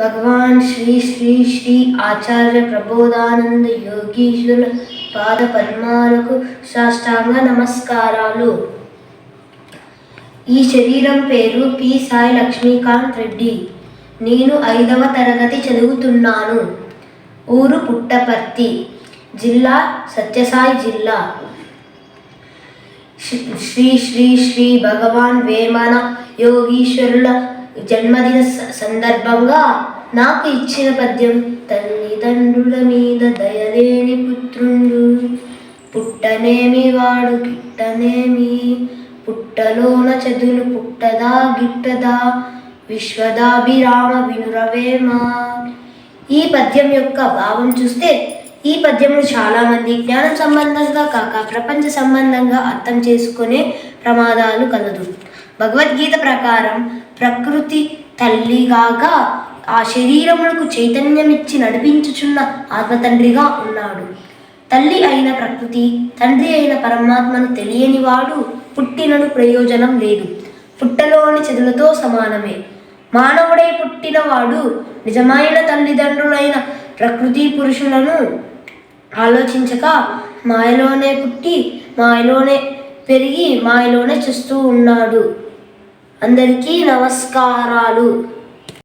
భగవాన్ శ్రీ శ్రీ శ్రీ ఆచార్య ప్రబోధానంద యోగీశ్వర పాద పద్మాలకు సాష్టాంగ నమస్కారాలు ఈ శరీరం పేరు పి. సాయి లక్ష్మీకాంత్ రెడ్డి. నేను ఐదవ తరగతి చదువుతున్నాను. ఊరు పుట్టపర్తి జిల్లా సత్యసాయి జిల్లా. శ్రీ శ్రీ శ్రీ భగవాన్ వేమన యోగీశ్వరుల జన్మదిన స- సందర్భంగా నాకు ఇచ్చిన పద్యం తల్లిదండ్రుల మీద దయలేని పుత్రుండు. పుట్టనేమి వాడు గిట్టనేమి. పుట్టలోన చదులు పుట్టదా గిట్టదా. విశ్వదాభిరామ వినురవేమ. ఈ పద్యం యొక్క భావం చూస్తే ఈ పద్యము చాలామంది జ్ఞానం సంబంధంగా కాక ప్రపంచ సంబంధంగా అర్థం చేసుకునే ప్రమాదాలు కలదు. భగవద్గీత ప్రకారం ప్రకృతి తల్లిగాగా ఆ శరీరములకు చైతన్యమిచ్చి నడిపించుచున్న ఆత్మతండ్రిగా ఉన్నాడు. తల్లి అయిన ప్రకృతి తండ్రి అయిన పరమాత్మను తెలియని వాడు పుట్టినను ప్రయోజనం లేదు. పుట్టలోని చెదులతో సమానమే. మానవుడై పుట్టినవాడు నిజమైన తల్లిదండ్రులైన ప్రకృతి పురుషులను ఆలోచించక మాయలోనే పుట్టి మాయలోనే పెరిగి మాయలోనే చూస్తూ ఉన్నాడు. అందరికీ నమస్కారాలు.